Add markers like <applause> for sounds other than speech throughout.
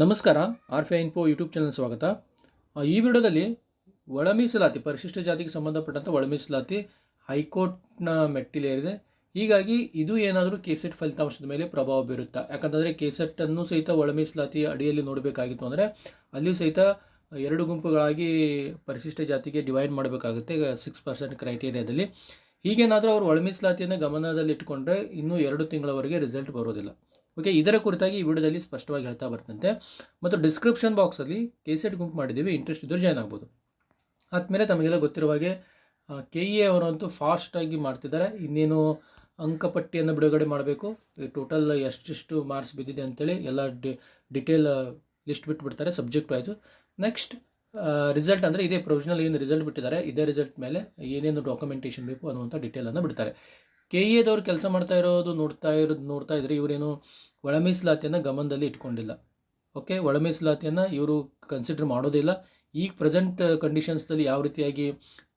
ನಮಸ್ಕಾರ R five info YouTube channel ಸ್ವಾಗತ. ಈ ವಿಡಿಯೋದಲ್ಲಿ ಒಳ ಮೀಸಲಾತಿ ಪರಿಶಿಷ್ಟ ಜಾತಿಗೆ ಸಂಬಂಧಪಟ್ಟಂಥ ಒಳ ಮೀಸಲಾತಿ ಹೈಕೋರ್ಟ್ನ ಮೆಟ್ಟಿಲೇರಿದೆ ಹೀಗಾಗಿ ಇದು ಏನಾದರೂ ಕೆಸೆಟ್ ಫಲಿತಾಂಶದ ಮೇಲೆ ಪ್ರಭಾವ ಬೀರುತ್ತಾ? ಯಾಕಂತಂದರೆ ಕೆಸೆಟ್ಟನ್ನು ಸಹಿತ ಒಳ ಮೀಸಲಾತಿ ಅಡಿಯಲ್ಲಿ ನೋಡಬೇಕಾಗಿತ್ತು ಅಂದರೆ ಅಲ್ಲಿಯೂ ಸಹಿತ ಎರಡು ಗುಂಪುಗಳಾಗಿ ಪರಿಶಿಷ್ಟ ಜಾತಿಗೆ ಡಿವೈಡ್ ಮಾಡಬೇಕಾಗುತ್ತೆ ಸಿಕ್ಸ್ ಪರ್ಸೆಂಟ್ ಕ್ರೈಟೀರಿಯಾದಲ್ಲಿ ಹೀಗೇನಾದರೂ ಅವರು ಒಳ ಮೀಸಲಾತಿಯನ್ನು ಗಮನದಲ್ಲಿ ಇಟ್ಕೊಂಡ್ರೆ ಇನ್ನೂ ಎರಡು ತಿಂಗಳವರೆಗೆ ರಿಸಲ್ಟ್ ಬರೋದಿಲ್ಲ. ಓಕೆ ಇದರ ಕುರಿತಾಗಿ ಈ ವಿಡಿಯೋದಲ್ಲಿ ಸ್ಪಷ್ಟವಾಗಿ ಹೇಳ್ತಾ ಬರ್ತಂತೆ. ಮತ್ತು ಡಿಸ್ಕ್ರಿಪ್ಷನ್ ಬಾಕ್ಸಲ್ಲಿ ಕೆ ಸೆಟ್ ಗುಂಪು ಮಾಡಿದ್ದೀವಿ ಇಂಟ್ರೆಸ್ಟ್ ಇದ್ದರೂ ಜಾಯ್ನ್ ಆಗ್ಬೋದು. ಆದಮೇಲೆ ತಮಗೆಲ್ಲ ಗೊತ್ತಿರುವ ಹಾಗೆ ಕೆ ಇ ಅವರಂತೂ ಫಾಸ್ಟಾಗಿ ಮಾಡ್ತಿದ್ದಾರೆ. ಇನ್ನೇನು ಅಂಕಪಟ್ಟಿಯನ್ನು ಬಿಡುಗಡೆ ಮಾಡಬೇಕು? ಟೋಟಲ್ ಎಷ್ಟೆಷ್ಟು ಮಾರ್ಕ್ಸ್ ಬಿದ್ದಿದೆ ಅಂತೇಳಿ ಎಲ್ಲ ಡಿ ಡಿಟೇಲ್ ಲಿಸ್ಟ್ ಬಿಟ್ಬಿಡ್ತಾರೆ ಸಬ್ಜೆಕ್ಟ್ ವೈಸು ನೆಕ್ಸ್ಟ್ ರಿಸಲ್ಟ್ ಅಂದರೆ ಇದೇ ಪ್ರೊವಿಷನಲ್ ಏನು ರಿಸಲ್ಟ್ ಬಿಟ್ಟಿದ್ದಾರೆ, ಇದೇ ರಿಸಲ್ಟ್ ಮೇಲೆ ಏನೇನು ಡಾಕ್ಯುಮೆಂಟೇಷನ್ ಬೇಕು ಅನ್ನುವಂಥ ಡಿಟೇಲನ್ನು ಬಿಡ್ತಾರೆ. ಕೆ ಇ ಎದವ್ರು ಕೆಲಸ ಮಾಡ್ತಾ ಇರೋದು ನೋಡ್ತಾ ಇರೋದು ನೋಡ್ತಾ ಇದ್ರೆ ಇವರೇನು ಒಳ ಮೀಸಲಾತಿಯನ್ನು ಗಮನದಲ್ಲಿ ಇಟ್ಕೊಂಡಿಲ್ಲ. ಓಕೆ? ಒಳ ಮೀಸಲಾತಿಯನ್ನು ಇವರು ಕನ್ಸಿಡರ್ ಮಾಡೋದಿಲ್ಲ ಈಗ ಪ್ರೆಸೆಂಟ್ ಕಂಡೀಷನ್ಸ್ದಲ್ಲಿ ಯಾವ ರೀತಿಯಾಗಿ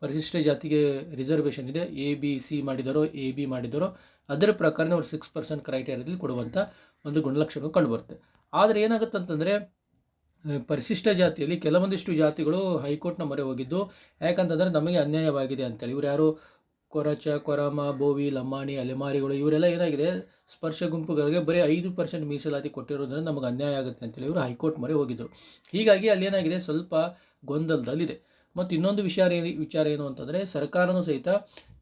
ಪರಿಶಿಷ್ಟ ಜಾತಿಗೆ ರಿಸರ್ವೇಷನ್ ಇದೆ, ಎ, ಬಿ, ಸಿ ಮಾಡಿದರೋ, ಎ, ಬಿ ಮಾಡಿದರೋ, ಅದರ ಪ್ರಕಾರನೇ ಅವ್ರು ಸಿಕ್ಸ್ ಪರ್ಸೆಂಟ್ ಕ್ರೈಟೇರಿಯಾದಲ್ಲಿ ಕೊಡುವಂಥ ಒಂದು ಗುಣಲಕ್ಷಣ ಕಂಡುಬರುತ್ತೆ. ಆದರೆ ಏನಾಗುತ್ತೆ ಅಂತಂದರೆ ಪರಿಶಿಷ್ಟ ಜಾತಿಯಲ್ಲಿ ಕೆಲವೊಂದಿಷ್ಟು ಜಾತಿಗಳು ಹೈಕೋರ್ಟ್ನ ಮೊರೆ ಹೋಗಿದ್ದು, ಯಾಕಂತಂದರೆ ನಮಗೆ ಅನ್ಯಾಯವಾಗಿದೆ ಅಂತೇಳಿ. ಇವ್ರು ಯಾರು ಕೊರಚ, ಕೊರಮ, ಬೋವಿ ಲಂಬಾಣಿ ಅಲೆಮಾರಿಗಳು ಇವರೆಲ್ಲ ಏನಾಗಿದೆ? ಸ್ಪರ್ಶ ಗುಂಪುಗಳಿಗೆ ಬರೀ ಐದು ಪರ್ಸೆಂಟ್ ಮೀಸಲಾತಿ ಕೊಟ್ಟಿರೋದ್ರಿಂದ ನಮಗೆ ಅನ್ಯಾಯ ಆಗುತ್ತೆ ಅಂತೇಳಿ ಇವರು ಹೈಕೋರ್ಟ್ ಮೊರೆ ಹೋಗಿದ್ದರು ಹೀಗಾಗಿ ಅಲ್ಲಿ ಏನಾಗಿದೆ? ಸ್ವಲ್ಪ ಗೊಂದಲದಲ್ಲಿದೆ. ಮತ್ತು ಇನ್ನೊಂದು ವಿಚಾರ ಏನು ವಿಚಾರ ಏನು ಅಂತಂದರೆ ಸರ್ಕಾರನೂ ಸಹಿತ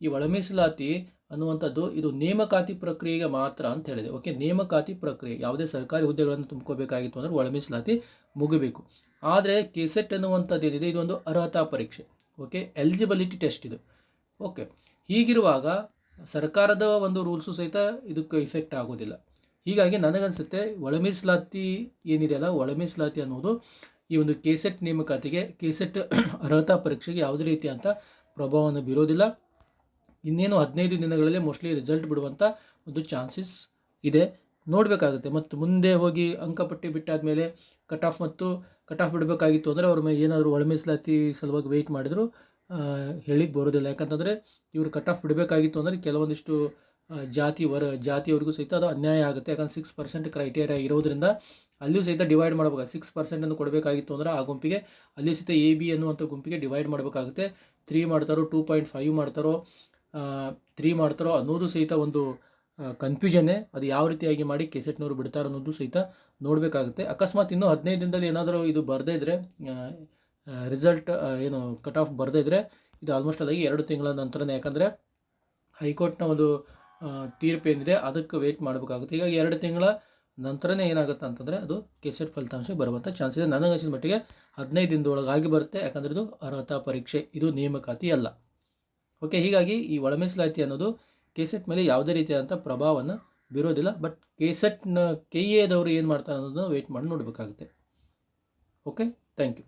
ಈ ಒಳ ಮೀಸಲಾತಿ ಅನ್ನುವಂಥದ್ದು ಇದು ನೇಮಕಾತಿ ಪ್ರಕ್ರಿಯೆಗೆ ಮಾತ್ರ ಅಂತ ಹೇಳಿದೆ. ಓಕೆ, ನೇಮಕಾತಿ ಪ್ರಕ್ರಿಯೆ, ಯಾವುದೇ ಸರ್ಕಾರಿ ಹುದ್ದೆಗಳನ್ನು ತುಂಬ್ಕೋಬೇಕಾಗಿತ್ತು ಅಂದರೆ ಒಳ ಮೀಸಲಾತಿ ಮುಗಬೇಕು. ಆದರೆ ಕೆಸೆಟ್ ಅನ್ನುವಂಥದ್ದು ಏನಿದೆ? ಇದೊಂದು ಅರ್ಹತಾ ಪರೀಕ್ಷೆ. ಓಕೆ, ಎಲಿಜಿಬಿಲಿಟಿ ಟೆಸ್ಟ್ ಇದು. ಓಕೆ ಹೀಗಿರುವಾಗ ಸರ್ಕಾರದ ಒಂದು ರೂಲ್ಸು ಸಹಿತ ಇದಕ್ಕೆ ಇಫೆಕ್ಟ್ ಆಗೋದಿಲ್ಲ. ಹೀಗಾಗಿ ನನಗನ್ಸುತ್ತೆ ಒಳ ಮೀಸಲಾತಿ ಏನಿದೆಯಲ್ಲ ಒಳಮೀಸಲಾತಿ ಅನ್ನೋದು ಈ ಒಂದು ಕೆಸೆಟ್ ನೇಮಕಾತಿಗೆ, ಕೆಸೆಟ್ <clears throat> ಅರ್ಹತಾ ಪರೀಕ್ಷೆಗೆ ಯಾವುದೇ ಅಂತ ಪ್ರಭಾವವನ್ನು ಬೀರೋದಿಲ್ಲ. ಇನ್ನೇನು ಹದಿನೈದು ದಿನಗಳಲ್ಲಿ ಮೋಸ್ಟ್ಲಿ ರಿಸಲ್ಟ್ ಬಿಡುವಂಥ ಒಂದು ಚಾನ್ಸಸ್ ಇದೆ. ನೋಡಬೇಕಾಗುತ್ತೆ. ಮತ್ತು ಮುಂದೆ ಹೋಗಿ ಅಂಕಪಟ್ಟಿ ಬಿಟ್ಟಾದ ಮೇಲೆ ಕಟ್ ಆಫ್ ಮತ್ತು ಕಟ್ ಆಫ್ ಬಿಡಬೇಕಾಗಿತ್ತು ಅಂದರೆ ಅವ್ರ ಮೇಲೆ ಏನಾದರೂ ಒಳಮೀಸಲಾತಿ ಸಲುವಾಗಿ ವೆಯ್ಟ್ ಮಾಡಿದ್ರು ಹೇಳಿಕ್ಕೆ ಬರೋದಿಲ್ಲ. ಯಾಕಂತಂದರೆ ಇವರು ಕಟ್ ಆಫ್ ಬಿಡಬೇಕಾಗಿತ್ತು ಅಂದರೆ ಕೆಲವೊಂದಿಷ್ಟು ಜಾತಿ ವರ, ಜಾತಿಯವರಿಗೂ ಸಹಿತ ಅದು ಅನ್ಯಾಯ ಆಗುತ್ತೆ. ಯಾಕಂದ್ರೆ ಸಿಕ್ಸ್ ಪರ್ಸೆಂಟ್ ಕ್ರೈಟೇರಿಯಾ ಇರೋದ್ರಿಂದ ಅಲ್ಲಿಯೂ ಸಹಿತ ಡಿವೈಡ್ ಮಾಡಬೇಕಾಗುತ್ತೆ. ಸಿಕ್ಸ್ ಪರ್ಸೆಂಟನ್ನು ಕೊಡಬೇಕಾಗಿತ್ತು ಅಂದರೆ ಆ ಗುಂಪಿಗೆ ಅಲ್ಲಿಯೂ ಸಹಿತ ಎ ಬಿ ಅನ್ನುವಂಥ ಗುಂಪಿಗೆ ಡಿವೈಡ್ ಮಾಡಬೇಕಾಗುತ್ತೆ. ತ್ರೀ ಮಾಡ್ತಾರೋ ಟೂ ಪಾಯಿಂಟ್ ಫೈವ್ ಮಾಡ್ತಾರೋ ತ್ರೀ ಮಾಡ್ತಾರೋ ಅನ್ನೋದು ಸಹಿತ ಒಂದು ಕನ್ಫ್ಯೂಷನ್ನೇ ಅದು ಯಾವ ರೀತಿಯಾಗಿ ಮಾಡಿ ಕೆಸೆಟ್ನವರು ಬಿಡ್ತಾರೋ ಅನ್ನೋದು ಸಹಿತ ನೋಡಬೇಕಾಗುತ್ತೆ. ಅಕಸ್ಮಾತ್ ಇನ್ನೂ ಹದಿನೈದು ದಿನದಲ್ಲಿ ಏನಾದರೂ ಇದು ಬರದೇ ಇದ್ದರೆ ರಿಸಲ್ಟ್ ಏನು ಕಟ್ ಆಫ್ ಬರದೇ ಇದ್ದರೆ ಇದು ಆಲ್ಮೋಸ್ಟ್ ಅದಾಗಿ ಎರಡು ತಿಂಗಳ ನಂತರನೇ. ಯಾಕಂದರೆ ಹೈಕೋರ್ಟ್ನ ಒಂದು ತೀರ್ಪು ಏನಿದೆ, ಅದಕ್ಕೆ ವೇಟ್ ಮಾಡಬೇಕಾಗುತ್ತೆ. ಹೀಗಾಗಿ ಎರಡು ತಿಂಗಳ ನಂತರನೇ ಏನಾಗುತ್ತೆ ಅಂತಂದರೆ ಅದು ಕೆಸೆಟ್ ಫಲಿತಾಂಶ ಬರುವಂಥ ಚಾನ್ಸ್ ಇದೆ. ನನಗನ್ಸಿದ ಮಟ್ಟಿಗೆ ಹದಿನೈದು ದಿನದೊಳಗಾಗಿ ಬರುತ್ತೆ. ಯಾಕಂದರೆ ಇದು ಅರ್ಹತಾ ಪರೀಕ್ಷೆ. ಇದು ನೇಮಕಾತಿ ಅಲ್ಲ. ಓಕೆ ಹೀಗಾಗಿ ಈ ಒಳಮೀಸಲಾತಿ ಅನ್ನೋದು ಕೆಸೆಟ್ ಮೇಲೆ ಯಾವುದೇ ರೀತಿಯಾದಂಥ ಪ್ರಭಾವವನ್ನು ಬೀರೋದಿಲ್ಲ. ಬಟ್ ಕೆಸೆಟ್ನ ಕೆ ಎದವರು ಏನು ಮಾಡ್ತಾರೆ ಅನ್ನೋದನ್ನು ವೆಯ್ಟ್ ಮಾಡಿ ನೋಡಬೇಕಾಗುತ್ತೆ. Okay thank you